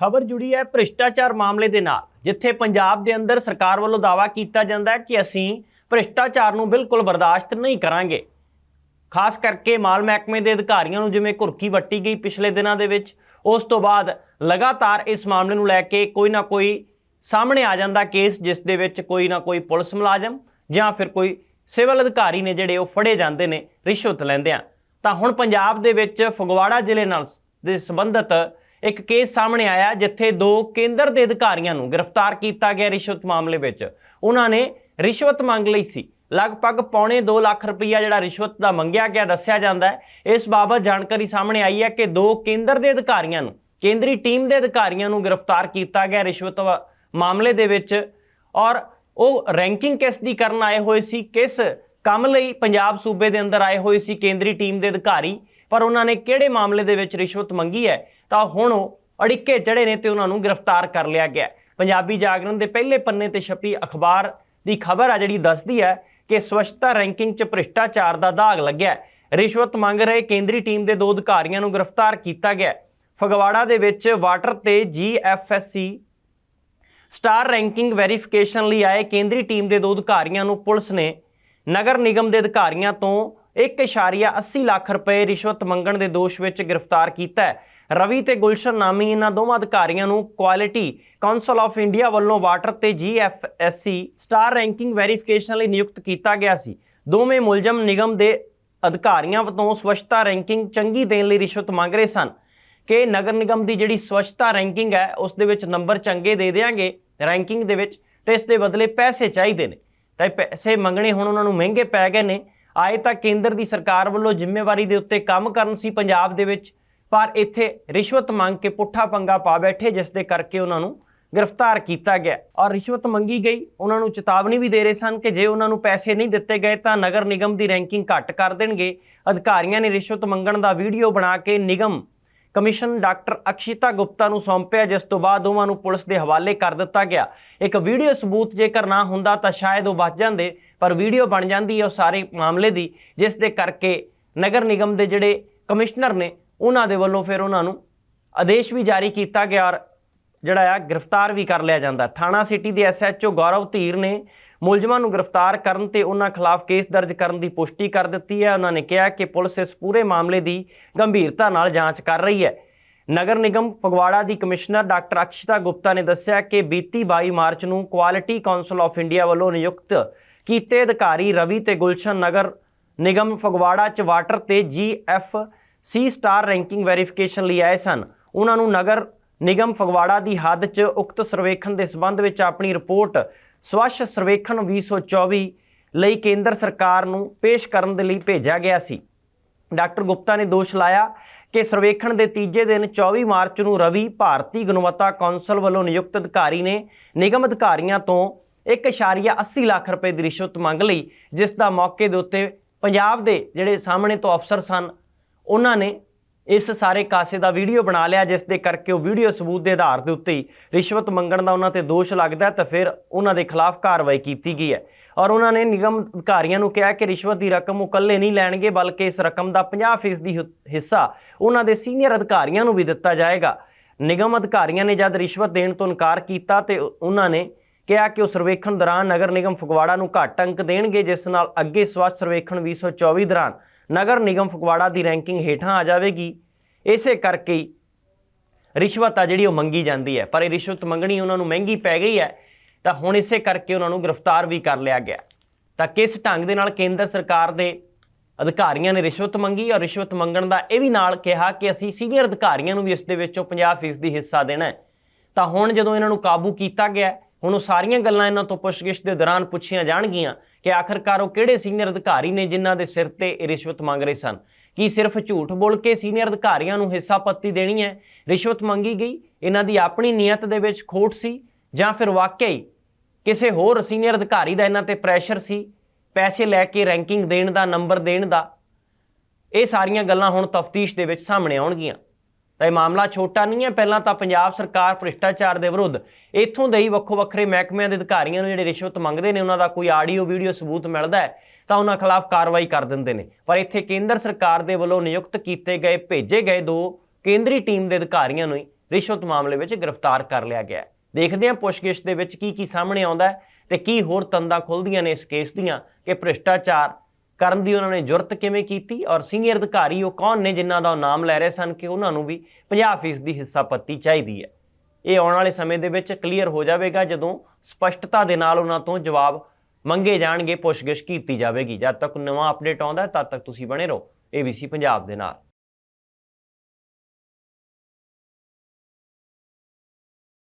ਖਬਰ ਜੁੜੀ ਹੈ ਭ੍ਰਿਸ਼ਟਾਚਾਰ ਮਾਮਲੇ ਦੇ ਨਾਲ, ਜਿੱਥੇ ਪੰਜਾਬ ਦੇ ਅੰਦਰ ਸਰਕਾਰ ਵੱਲੋਂ ਦਾਅਵਾ ਕੀਤਾ ਜਾਂਦਾ ਹੈ ਕਿ ਅਸੀਂ ਭ੍ਰਿਸ਼ਟਾਚਾਰ ਨੂੰ ਬਿਲਕੁਲ ਬਰਦਾਸ਼ਤ ਨਹੀਂ ਕਰਾਂਗੇ। ਖਾਸ ਕਰਕੇ ਮਾਲ ਮਹਿਕਮੇ ਦੇ ਅਧਿਕਾਰੀਆਂ ਨੂੰ ਜਿਵੇਂ ਘੁਰਕੀ ਵੱਟੀ ਗਈ ਪਿਛਲੇ ਦਿਨਾਂ ਦੇ ਵਿੱਚ, ਉਸ ਤੋਂ ਬਾਅਦ ਲਗਾਤਾਰ ਇਸ ਮਾਮਲੇ ਨੂੰ ਲੈ ਕੇ ਕੋਈ ਨਾ ਕੋਈ ਸਾਹਮਣੇ ਆ ਜਾਂਦਾ ਕੇਸ, ਜਿਸ ਦੇ ਵਿੱਚ ਕੋਈ ਨਾ ਕੋਈ ਪੁਲਿਸ ਮੁਲਾਜ਼ਮ ਜਾਂ ਫਿਰ ਕੋਈ ਸਿਵਲ ਅਧਿਕਾਰੀ ਨੇ ਜਿਹੜੇ ਉਹ ਫੜੇ ਜਾਂਦੇ ਨੇ, ਰਿਸ਼ਵਤ ਲੈਂਦੇ ਲੈਂਦਿਆਂ ਤਾਂ ਹੁਣ ਪੰਜਾਬ ਦੇ ਵਿੱਚ ਫਗਵਾੜਾ ਜ਼ਿਲ੍ਹੇ ਨਾਲ ਦੇ ਸੰਬੰਧਿਤ ਇੱਕ ਕੇਸ ਸਾਹਮਣੇ ਆਇਆ ਜਿੱਥੇ ਦੋ ਕੇਂਦਰ ਦੇ ਅਧਿਕਾਰੀਆਂ ਨੂੰ ਗ੍ਰਿਫਤਾਰ ਕੀਤਾ ਗਿਆ ਰਿਸ਼ਵਤ ਮਾਮਲੇ ਵਿੱਚ। ਉਹਨਾਂ ਨੇ ਰਿਸ਼ਵਤ ਮੰਗ ਲਈ ਸੀ। ਲਗਭਗ ਪੌਣੇ 2 ਲੱਖ ਰੁਪਈਆ ਜਿਹੜਾ ਰਿਸ਼ਵਤ ਦਾ ਮੰਗਿਆ ਗਿਆ, ਦੱਸਿਆ ਜਾਂਦਾ ਹੈ। ਇਸ ਬਾਬਤ ਜਾਣਕਾਰੀ ਸਾਹਮਣੇ ਆਈ ਹੈ ਕਿ ਦੋ ਕੇਂਦਰ ਦੇ ਅਧਿਕਾਰੀਆਂ ਨੂੰ, ਕੇਂਦਰੀ ਟੀਮ ਦੇ ਅਧਿਕਾਰੀਆਂ ਨੂੰ ਗ੍ਰਿਫਤਾਰ ਕੀਤਾ ਗਿਆ ਰਿਸ਼ਵਤ ਵਾ- ਮਾਮਲੇ ਦੇ ਵਿੱਚ ਔਰ ਉਹ ਰੈਂਕਿੰਗ ਕਿਸ ਦੀ ਕਰਨ ਆਏ ਹੋਏ ਸੀ, ਕਿਸ ਕੰਮ ਲਈ ਪੰਜਾਬ ਸੂਬੇ ਦੇ ਅੰਦਰ ਆਏ ਹੋਏ ਸੀ ਕੇਂਦਰੀ ਟੀਮ ਦੇ ਅਧਿਕਾਰੀ, ਪਰ ਉਹਨਾਂ ਨੇ ਕਿਹੜੇ ਮਾਮਲੇ ਦੇ ਵਿੱਚ ਰਿਸ਼ਵਤ ਮੰਗੀ ਹੈ ਤਾਂ ਹੁਣ ਉਹ ਅੜਿੱਕੇ ਚੜੇ ਨੇ ਤੇ ਉਹਨਾਂ ਨੂੰ ਗ੍ਰਿਫਤਾਰ ਕਰ ਲਿਆ ਗਿਆ ਪੰਜਾਬੀ ਜਾਗਰਣ ਦੇ ਪਹਿਲੇ ਪੰਨੇ ਤੇ ਛਪੀ ਅਖਬਾਰ ਦੀ ਖਬਰ ਆ ਜਿਹੜੀ ਦੱਸਦੀ ਹੈ ਕਿ ਸਵੱਛਤਾ ਰੈਂਕਿੰਗ 'ਚ ਭ੍ਰਿਸ਼ਟਾਚਾਰ ਦਾ ਦਾਗ ਲੱਗਿਆ ਰਿਸ਼ਵਤ ਮੰਗ ਰਹੇ ਕੇਂਦਰੀ ਟੀਮ ਦੇ ਦੋ ਅਧਿਕਾਰੀਆਂ ਨੂੰ ਗ੍ਰਿਫਤਾਰ ਕੀਤਾ ਗਿਆ ਫਗਵਾੜਾ ਦੇ ਵਿੱਚ ਵਾਟਰ ਤੇ ਜੀਐਫਐਸਸੀ ਸਟਾਰ ਰੈਂਕਿੰਗ ਵੈਰੀਫਿਕੇਸ਼ਨ ਲਈ ਆਏ ਕੇਂਦਰੀ ਟੀਮ ਦੇ ਦੋ ਅਧਿਕਾਰੀਆਂ ਨੂੰ ਪੁਲਿਸ ਨੇ ਨਗਰ ਨਿਗਮ ਦੇ ਅਧਿਕਾਰੀਆਂ ਤੋਂ 1.80 ਲੱਖ ਰੁਪਏ ਰਿਸ਼ਵਤ ਮੰਗਣ ਦੇ ਦੋਸ਼ ਵਿੱਚ ਗ੍ਰਿਫਤਾਰ ਕੀਤਾ ਹੈ। ਰਵੀ ਤੇ ਗੁਲਸ਼ਨ ਨਾਮੀ ਇਹਨਾਂ ਦੋਵਾਂ ਅਧਿਕਾਰੀਆਂ ਨੂੰ ਕੁਆਲਿਟੀ ਕਾਉਂਸਲ ਆਫ ਇੰਡੀਆ ਵੱਲੋਂ ਵਾਟਰ ਤੇ G F S C star ranking verification ਲਈ ਨਿਯੁਕਤ ਕੀਤਾ ਗਿਆ ਸੀ। ਦੋਵੇਂ ਮੁਲਜ਼ਮ ਨਿਗਮ ਦੇ ਅਧਿਕਾਰੀਆਂ ਵੱਲੋਂ ਸਵੱਛਤਾ ਰੈਂਕਿੰਗ ਚੰਗੀ ਦੇਣ ਲਈ ਰਿਸ਼ਵਤ ਮੰਗ ਰਹੇ ਸਨ ਕਿ ਨਗਰ ਨਿਗਮ ਦੀ ਜਿਹੜੀ ਸਵੱਛਤਾ ਰੈਂਕਿੰਗ ਹੈ, ਉਸ ਦੇ ਵਿੱਚ ਨੰਬਰ ਚੰਗੇ ਦੇ ਦੇਾਂਗੇ ਰੈਂਕਿੰਗ ਦੇ ਵਿੱਚ ਤੇ ਇਸ ਦੇ ਬਦਲੇ ਪੈਸੇ ਚਾਹੀਦੇ ਨੇ। ਤਾਂ ਇਹ ਪੈਸੇ ਮੰਗਣੇ ਹੁਣ ਉਹਨਾਂ ਨੂੰ ਮਹਿੰਗੇ ਪੈ ਗਏ ਨੇ। ਆਏ ਤਾਂ ਕੇਂਦਰ ਦੀ ਸਰਕਾਰ ਵੱਲੋਂ ਜ਼ਿੰਮੇਵਾਰੀ ਦੇ ਉੱਤੇ ਕੰਮ ਕਰਨ ਸੀ, ਪੰਜਾਬ ਦੇ ਵਿੱਚ ਪਰ ਇੱਥੇ ਰਿਸ਼ਵਤ ਮੰਗ ਕੇ ਪੁੱਠਾ ਪੰਗਾ ਪਾ ਬੈਠੇ, ਜਿਸ ਦੇ ਕਰਕੇ ਉਹਨਾਂ ਨੂੰ ਗ੍ਰਿਫਤਾਰ ਕੀਤਾ ਗਿਆ। ਔਰ ਰਿਸ਼ਵਤ ਮੰਗੀ ਗਈ। ਉਹਨਾਂ ਨੂੰ ਚੇਤਾਵਨੀ ਵੀ ਦੇ ਰਹੇ ਸਨ ਕਿ ਜੇ ਉਹਨਾਂ ਨੂੰ ਪੈਸੇ ਨਹੀਂ ਦਿੱਤੇ ਗਏ ਤਾਂ ਨਗਰ ਨਿਗਮ ਦੀ ਰੈਂਕਿੰਗ ਘੱਟ ਕਰ ਦੇਣਗੇ। ਅਧਿਕਾਰੀਆਂ ਨੇ ਰਿਸ਼ਵਤ ਮੰਗਣ ਦਾ ਵੀਡੀਓ ਬਣਾ ਕੇ ਨਿਗਮ ਕਮਿਸ਼ਨ ਡਾਕਟਰ ਅਕਸ਼ਿਤਾ ਗੁਪਤਾ ਨੂੰ ਸੌਂਪਿਆ, ਜਿਸ ਤੋਂ ਬਾਅਦ ਉਹਨਾਂ ਨੂੰ ਪੁਲਿਸ ਦੇ ਹਵਾਲੇ ਕਰ ਦਿੱਤਾ ਗਿਆ। ਇੱਕ ਵੀਡੀਓ ਸਬੂਤ ਜੇਕਰ ਨਾ ਹੁੰਦਾ ਤਾਂ ਸ਼ਾਇਦ ਉਹ ਬਚ ਜਾਂਦੇ, ਪਰ ਵੀਡੀਓ ਬਣ ਜਾਂਦੀ ਹੈ ਉਹ ਸਾਰੇ ਮਾਮਲੇ ਦੀ, ਜਿਸ ਦੇ ਕਰਕੇ ਨਗਰ ਨਿਗਮ ਦੇ ਜਿਹੜੇ ਕਮਿਸ਼ਨਰ ਨੇ ਉਹਨਾਂ ਦੇ ਵੱਲੋਂ ਫਿਰ ਉਹਨਾਂ ਨੂੰ ਆਦੇਸ਼ ਵੀ ਜਾਰੀ ਕੀਤਾ ਗਿਆ ਔਰ ਜਿਹੜਾ ਆ ਗ੍ਰਿਫਤਾਰ ਵੀ ਕਰ ਲਿਆ ਜਾਂਦਾ। ਥਾਣਾ ਸਿਟੀ ਦੇ ਐਸਐਚਓ ਗੌਰਵ ਧੀਰ ਨੇ ਮੁਲਜ਼ਮਾਂ ਨੂੰ ਗ੍ਰਿਫਤਾਰ ਕਰਨ ਤੇ ਉਹਨਾਂ ਖਿਲਾਫ ਕੇਸ ਦਰਜ ਕਰਨ ਦੀ ਪੁਸ਼ਟੀ ਕਰ ਦਿੱਤੀ ਹੈ। ਉਹਨਾਂ ਨੇ ਕਿਹਾ ਕਿ ਪੁਲਿਸ ਇਸ ਪੂਰੇ ਮਾਮਲੇ ਦੀ ਗੰਭੀਰਤਾ ਨਾਲ ਜਾਂਚ ਕਰ ਰਹੀ ਹੈ। ਨਗਰ ਨਿਗਮ ਫਗਵਾੜਾ ਦੀ ਕਮਿਸ਼ਨਰ ਡਾਕਟਰ ਅਕਸ਼ਿਤਾ ਗੁਪਤਾ ਨੇ ਦੱਸਿਆ ਕਿ ਬੀਤੀ 22 ਮਾਰਚ ਨੂੰ ਕੁਆਲਿਟੀ ਕਾਉਂਸਲ ਆਫ ਇੰਡੀਆ ਵੱਲੋਂ ਨਿਯੁਕਤ ਕੀਤੇ ਅਧਿਕਾਰੀ ਰਵੀ ਤੇ ਗੁਲਸ਼ਨ ਨਗਰ ਨਿਗਮ ਫਗਵਾੜਾ ਚ ਵਾਟਰ ਤੇ GF C star ranking verification ਲਈ ਆਏ ਸਨ। ਉਹਨਾਂ ਨੂੰ ਨਗਰ ਨਿਗਮ ਫਗਵਾੜਾ ਦੀ ਹੱਦ 'ਚ ਉਕਤ ਸਰਵੇਖਣ ਦੇ ਸਬੰਧ ਵਿੱਚ ਆਪਣੀ ਰਿਪੋਰਟ ਸਵੱਛ ਸਰਵੇਖਣ 2024 ਲਈ ਕੇਂਦਰ ਸਰਕਾਰ ਨੂੰ ਪੇਸ਼ ਕਰਨ ਦੇ ਲਈ ਭੇਜਿਆ ਗਿਆ ਸੀ। ਡਾਕਟਰ ਗੁਪਤਾ ਨੇ ਦੋਸ਼ ਲਾਇਆ ਕਿ ਸਰਵੇਖਣ ਦੇ ਤੀਜੇ ਦਿਨ 24 ਮਾਰਚ ਨੂੰ ਰਵੀ ਭਾਰਤੀ ਗੁਣਵੱਤਾ ਕੌਂਸਲ ਵੱਲੋਂ ਨਿਯੁਕਤ ਅਧਿਕਾਰੀ ਨੇ ਨਿਗਮ ਅਧਿਕਾਰੀਆਂ ਤੋਂ 1.80 ਲੱਖ ਰੁਪਏ ਦੀ ਰਿਸ਼ਵਤ ਮੰਗ ਲਈ, ਜਿਸ ਦਾ ਮੌਕੇ ਦੇ ਉੱਤੇ ਪੰਜਾਬ ਦੇ ਜਿਹੜੇ ਸਾਹਮਣੇ ਤੋਂ ਅਫਸਰ ਸਨ ਉਹਨਾਂ ਨੇ ਇਸ ਸਾਰੇ ਕਾਸੇ ਦਾ ਵੀਡੀਓ ਬਣਾ ਲਿਆ, ਜਿਸ ਦੇ ਕਰਕੇ ਉਹ ਵੀਡੀਓ ਸਬੂਤ ਦੇ ਆਧਾਰ ਦੇ ਉੱਤੇ ਹੀ ਰਿਸ਼ਵਤ ਮੰਗਣ ਦਾ ਉਹਨਾਂ ਤੇ ਦੋਸ਼ ਲੱਗਦਾ ਹੈ ਤਾਂ ਫਿਰ ਉਹਨਾਂ ਦੇ ਖਿਲਾਫ ਕਾਰਵਾਈ ਕੀਤੀ ਗਈ ਹੈ। ਔਰ ਉਹਨਾਂ ਨੇ ਨਿਗਮ ਅਧਿਕਾਰੀਆਂ ਨੂੰ ਕਿਹਾ ਕਿ ਰਿਸ਼ਵਤ ਦੀ ਰਕਮ ਉਹ ਇਕੱਲੇ ਨਹੀਂ ਲੈਣਗੇ, ਬਲਕਿ ਇਸ ਰਕਮ ਦਾ 50% ਹਿੱਸਾ ਉਹਨਾਂ ਦੇ ਸੀਨੀਅਰ ਅਧਿਕਾਰੀਆਂ ਨੂੰ ਵੀ ਦਿੱਤਾ ਜਾਏਗਾ। ਨਿਗਮ ਅਧਿਕਾਰੀਆਂ ਨੇ ਜਦ ਰਿਸ਼ਵਤ ਦੇਣ ਤੋਂ ਇਨਕਾਰ ਕੀਤਾ ਤੇ ਉਹਨਾਂ ਨੇ ਕਿਹਾ ਕਿ ਉਹ ਸਰਵੇਖਣ ਦੌਰਾਨ ਨਗਰ ਨਿਗਮ ਫਗਵਾੜਾ ਨੂੰ ਘੱਟ ਅੰਕ ਦੇਣਗੇ, ਜਿਸ ਨਾਲ ਅੱਗੇ ਸਵੱਛ ਸਰਵੇਖਣ 2024 ਦੌਰਾਨ ਨਗਰ ਨਿਗਮ ਫਗਵਾੜਾ ਦੀ ਰੈਂਕਿੰਗ ਹੇਠਾਂ ਆ ਜਾਵੇਗੀ। ਇਸੇ ਕਰਕੇ ਰਿਸ਼ਵਤ ਆ ਜਿਹੜੀ ਉਹ ਮੰਗੀ ਜਾਂਦੀ ਹੈ। ਪਰ ਇਹ ਰਿਸ਼ਵਤ ਮੰਗਣੀ ਉਹਨਾਂ ਨੂੰ ਮਹਿੰਗੀ ਪੈ ਗਈ ਹੈ, ਤਾਂ ਹੁਣ ਇਸੇ ਕਰਕੇ ਉਹਨਾਂ ਨੂੰ ਗ੍ਰਿਫਤਾਰ ਵੀ ਕਰ ਲਿਆ ਗਿਆ। ਤਾਂ ਕਿਸ ਢੰਗ ਦੇ ਨਾਲ ਕੇਂਦਰ ਸਰਕਾਰ ਦੇ ਅਧਿਕਾਰੀਆਂ ਨੇ ਰਿਸ਼ਵਤ ਮੰਗੀ ਔਰ ਰਿਸ਼ਵਤ ਮੰਗਣ ਦਾ ਇਹ ਵੀ ਨਾਲ ਕਿਹਾ ਕਿ ਅਸੀਂ ਸੀਨੀਅਰ ਅਧਿਕਾਰੀਆਂ ਨੂੰ ਵੀ ਇਸ ਦੇ ਵਿੱਚੋਂ 50% ਹਿੱਸਾ ਦੇਣਾ ਹੈ। ਤਾਂ ਹੁਣ ਜਦੋਂ ਇਹਨਾਂ ਨੂੰ ਕਾਬੂ ਕੀਤਾ ਗਿਆ ਹੁਣ ਉਹ ਸਾਰੀਆਂ ਗੱਲਾਂ ਇਹਨਾਂ ਤੋਂ ਪੁੱਛਗਿੱਛ ਦੇ ਦੌਰਾਨ ਪੁੱਛੀਆਂ ਜਾਣਗੀਆਂ ਕਿ ਆਖਰਕਾਰ ਉਹ ਕਿਹੜੇ ਸੀਨੀਅਰ ਅਧਿਕਾਰੀ ਨੇ ਜਿਨ੍ਹਾਂ ਦੇ ਸਿਰ ਤੇ ਇਹ ਰਿਸ਼ਵਤ ਮੰਗ ਰਹੇ ਸਨ? ਕੀ ਸਿਰਫ ਝੂਠ ਬੋਲ ਕੇ ਸੀਨੀਅਰ ਅਧਿਕਾਰੀਆਂ ਨੂੰ ਹਿੱਸਾ ਪੱਤੀ ਦੇਣੀ ਹੈ? ਰਿਸ਼ਵਤ ਮੰਗੀ ਗਈ? ਇਹਨਾਂ ਦੀ ਆਪਣੀ ਨੀਅਤ ਦੇ ਵਿੱਚ ਖੋਟ ਸੀ? ਜਾਂ ਫਿਰ ਵਾਕਿਆ ਹੀ ਕਿਸੇ ਹੋਰ ਸੀਨੀਅਰ ਅਧਿਕਾਰੀ ਦਾ ਇਹਨਾਂ ਤੇ ਪ੍ਰੈਸ਼ਰ ਸੀ? ਪੈਸੇ ਲੈ ਕੇ ਰੈਂਕਿੰਗ ਦੇਣ ਦਾ, ਨੰਬਰ ਦੇਣ ਦਾ? ਇਹ ਸਾਰੀਆਂ ਗੱਲਾਂ ਹੁਣ ਤਫਤੀਸ਼ ਦੇ ਵਿੱਚ ਸਾਹਮਣੇ ਆਉਣਗੀਆਂ। ਤਾਂ ਇਹ ਮਾਮਲਾ ਛੋਟਾ ਨਹੀਂ ਹੈ। ਪਹਿਲਾਂ ਤਾਂ ਪੰਜਾਬ ਸਰਕਾਰ ਭ੍ਰਿਸ਼ਟਾਚਾਰ ਦੇ ਵਿਰੁੱਧ ਇੱਥੋਂ ਦੇ ਹੀ ਵੱਖੋ ਵੱਖਰੇ ਮਹਿਕਮਿਆਂ ਦੇ ਅਧਿਕਾਰੀਆਂ ਨੂੰ ਜਿਹੜੇ ਰਿਸ਼ਵਤ ਮੰਗਦੇ ਨੇ, ਉਹਨਾਂ ਦਾ ਕੋਈ ਆਡੀਓ, ਵੀਡੀਓ ਸਬੂਤ ਮਿਲਦਾ ਹੈ, ਤਾਂ ਉਹਨਾਂ ਖਿਲਾਫ ਕਾਰਵਾਈ ਕਰ ਦਿੰਦੇ ਨੇ। ਪਰ ਇੱਥੇ ਕੇਂਦਰ ਸਰਕਾਰ ਦੇ ਵੱਲੋਂ ਨਿਯੁਕਤ ਕੀਤੇ ਗਏ, ਭੇਜੇ ਗਏ ਦੋ ਕੇਂਦਰੀ ਟੀਮ ਦੇ ਅਧਿਕਾਰੀਆਂ ਨੂੰ ਹੀ ਰਿਸ਼ਵਤ ਮਾਮਲੇ ਵਿੱਚ ਗ੍ਰਿਫਤਾਰ ਕਰ ਲਿਆ ਗਿਆ ਦੇਖਦੇ ਹਾਂ ਪੁੱਛਗਿੱਛ ਦੇ ਵਿੱਚ ਕੀ ਕੀ ਸਾਹਮਣੇ ਆਉਂਦਾ ਹੈ ਤੇ ਕੀ ਹੋਰ ਤੰਦਾਂ ਖੁੱਲਦੀਆਂ ਨੇ ਇਸ ਕੇਸ ਦੀਆਂ ਕਿ ਭ੍ਰਿਸ਼ਟਾਚਾਰ ਕਰਨ ਦੀ ਉਹਨਾਂ ਨੇ ਜੁਰਤ ਕਿਵੇਂ ਕੀਤੀ ਔਰ ਸੀਨੀਅਰ ਅਧਿਕਾਰੀ ਉਹ ਕੌਣ ਨੇ ਜਿਨ੍ਹਾਂ ਦਾ ਉਹ ਨਾਮ ਲੈ ਰਹੇ ਸਨ ਕਿ ਉਹਨਾਂ ਨੂੰ ਵੀ 50% ਦੀ ਹਿੱਸਾ ਪੱਤੀ ਚਾਹੀਦੀ ਹੈ। ਇਹ ਆਉਣ ਵਾਲੇ ਸਮੇਂ ਦੇ ਵਿੱਚ ਕਲੀਅਰ ਹੋ ਜਾਵੇਗਾ ਜਦੋਂ ਸਪਸ਼ਟਤਾ ਦੇ ਨਾਲ ਉਹਨਾਂ ਤੋਂ ਜਵਾਬ ਮੰਗੇ ਜਾਣਗੇ, ਪੁੱਛਗਿੱਛ ਕੀਤੀ ਜਾਵੇਗੀ। ਜਦ ਤੱਕ ਨਵਾਂ ਅਪਡੇਟ ਆਉਂਦਾ ਤਦ ਤੱਕ ਤੁਸੀਂ ਬਣੇ ਰਹੋ। ABC ਪੰਜਾਬ ਦੇ ਨਾਲ।